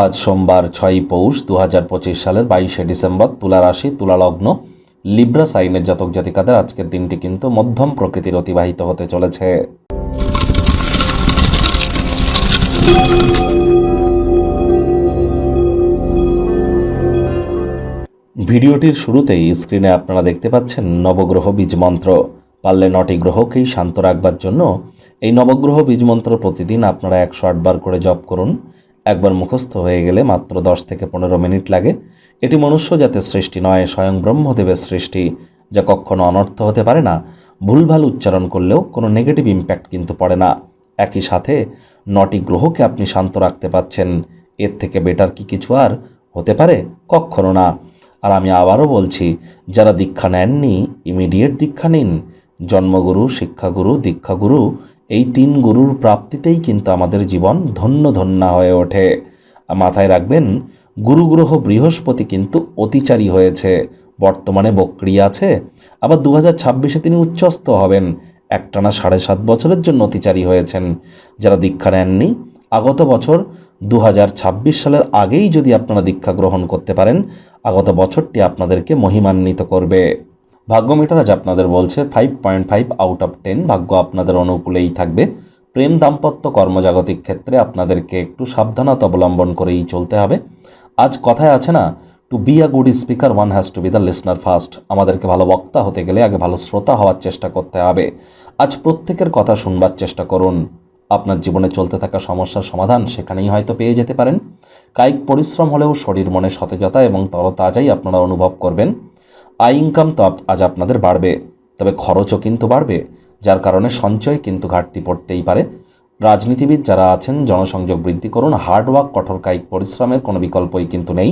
আজ সোমবার ছয় পৌষ দু হাজার পঁচিশ সালের বাইশে ডিসেম্বর তুলা রাশি, তুলা লগ্ন, লিব্রা সাইনের জাতক জাতিকাদের আজকের দিনটি কিন্তু মধ্যম প্রকৃতির অতিবাহিত হতে চলেছে। ভিডিওটির শুরুতেই স্ক্রিনে আপনারা দেখতে পাচ্ছেন নবগ্রহ বীজ মন্ত্র পারলে নটি গ্রহকেই শান্ত রাখবার জন্য এই নবগ্রহ বীজ মন্ত্র প্রতিদিন আপনারা একশো আটবার করে জপ করুন। একবার মুখস্থ হয়ে গেলে মাত্র দশ থেকে পনেরো মিনিট লাগে। এটি মনুষ্য জাতের সৃষ্টি নয়, স্বয়ং ব্রহ্মদেবের সৃষ্টি, যা কখনো অনর্থ হতে পারে না। ভুলভাল উচ্চারণ করলেও কোনো নেগেটিভ ইম্প্যাক্ট কিন্তু পড়ে না। একই সাথে, নটি গ্রহকে আপনি শান্ত রাখতে পাচ্ছেন। এর থেকে বেটার কি কিছু আর হতে পারে? কখনো না। আর আমি আবারও বলছি, যারা দীক্ষা নেননি ইমিডিয়েট দীক্ষা নিন। জন্মগুরু, শিক্ষাগুরু, দীক্ষাগুরু এই তিন গুরুর প্রাপ্তিতেই কিন্তু আমাদের জীবন ধন্য ধন্য হয়ে ওঠে। মাথায় রাখবেন, গুরুগ্রহ বৃহস্পতি কিন্তু অতিচারী হয়েছে। বর্তমানে বক্রিয় আছে। আবার দু হাজার ছাব্বিশে তিনি উচ্চস্থ হবেন। একটানা সাড়ে সাত বছরের জন্য অতিচারী হয়েছেন। যারা দীক্ষা নেননি, আগত বছর দু হাজার ছাব্বিশ সালের আগেই যদি আপনারা দীক্ষা গ্রহণ করতে পারেন, আগত বছরটি আপনাদেরকে মহিমান্বিত করবে। ভাগ্য মিটার আজ আপনাদের বলছে five point five out of ten ভাগ্য আপনাদের অনুকূলেই থাকবে। প্রেম দাম্পত্য কর্মজাগতিক ক্ষেত্রে আপনাদেরকে একটু সাবধানতা অবলম্বন করেই চলতে হবে। আজ কথায় আছে না to be a good speaker one has to be the listener first আমাদেরকে ভালো বক্তা হতে গেলে আগে ভালো শ্রোতা হওয়ার চেষ্টা করতে হবে। আজ প্রত্যেকের কথা শুনবার চেষ্টা করুন। আপনার জীবনে চলতে থাকা সমস্যার সমাধান সেখানেই হয়তো পেয়ে যেতে পারেন। কায়িক পরিশ্রম হলেও শরীর মনে সতেজতা এবং তরতাজাই আপনারা অনুভব করবেন। আয় ইনকাম তো আজ আপনাদের বাড়বে। তবে খরচও কিন্তু বাড়বে, যার কারণে সঞ্চয় কিন্তু ঘাটতি পড়তেই পারে। রাজনীতিবিদ যারা আছেন, জনসংযোগ বৃদ্ধি করুন হার্ডওয়ার্ক কঠোর কায়িক পরিশ্রমের কোনো বিকল্পই কিন্তু নেই।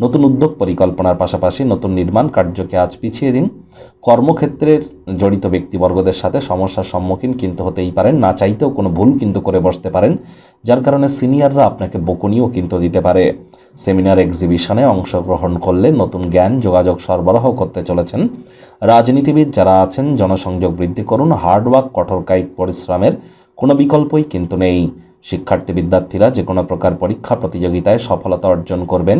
নতুন উদ্যোগ পরিকল্পনার পাশাপাশি নতুন নির্মাণ কার্যকে আজ পিছিয়ে দিন। কর্মক্ষেত্রের জড়িত ব্যক্তিবর্গদের সাথে সমস্যার সম্মুখীন কিন্তু হতেই পারেন, না চাইতেও কোনো ভুল কিন্তু করে বসতে পারেন, যার কারণে সিনিয়ররা আপনাকে বকুনিও কিন্তু দিতে পারে। সেমিনার এক্সিবিশনে অংশগ্রহণ করলে নতুন জ্ঞান, যোগাযোগ সরবরাহ করতে চলেছেন। রাজনীতিবিদ যারা আছেন, জনসংযোগ বৃদ্ধি করুন হার্ডওয়ার্ক কঠোর কায়িক পরিশ্রমের কোনো বিকল্পই কিন্তু নেই। শিক্ষার্থী বিদ্যার্থীরা যে কোনো প্রকার পরীক্ষা প্রতিযোগিতায় সফলতা অর্জন করবেন।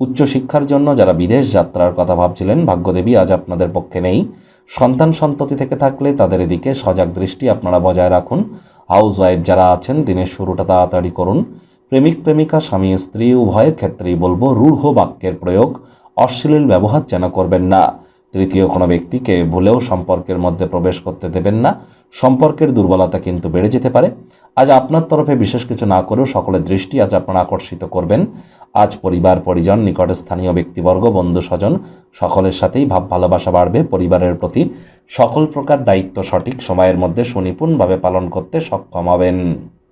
উচ্চশিক্ষার জন্য যারা বিদেশ যাত্রার কথা ভাবছিলেন, ভাগ্যদেবী আজ আপনাদের পক্ষে নেই। সন্তান সন্ততি থেকে থাকলে তাদের এদিকে সজাগ দৃষ্টি আপনারা বজায় রাখুন। হাউস ওয়াইফ যারা আছেন, দিনের শুরুটা তাড়াতাড়ি করুন। প্রেমিক, প্রেমিকা, স্বামী, স্ত্রী, উভয়ের ক্ষেত্রেই বলব, রূঢ় বাক্যের প্রয়োগ, অশ্লীল ব্যবহার যেন করবেন না। তৃতীয় কোনো ব্যক্তিকে ভুলেও সম্পর্কের মধ্যে প্রবেশ করতে দেবেন না। সম্পর্কের দুর্বলতা কিন্তু বেড়ে যেতে পারে। আজ আপনার তরফে বিশেষ কিছু না করেও সকলের দৃষ্টি আজ আপনারা আকর্ষিত করবেন। আজ পরিবার, পরিজন, নিকট স্থানীয় ব্যক্তিবর্গ, বন্ধু, স্বজন সকলের সাথেই ভাব, ভালোবাসা বাড়বে। পরিবারের প্রতি সকল প্রকার দায়িত্ব সঠিক সময়ের মধ্যে সুনিপুণভাবে পালন করতে সক্ষম হবেন।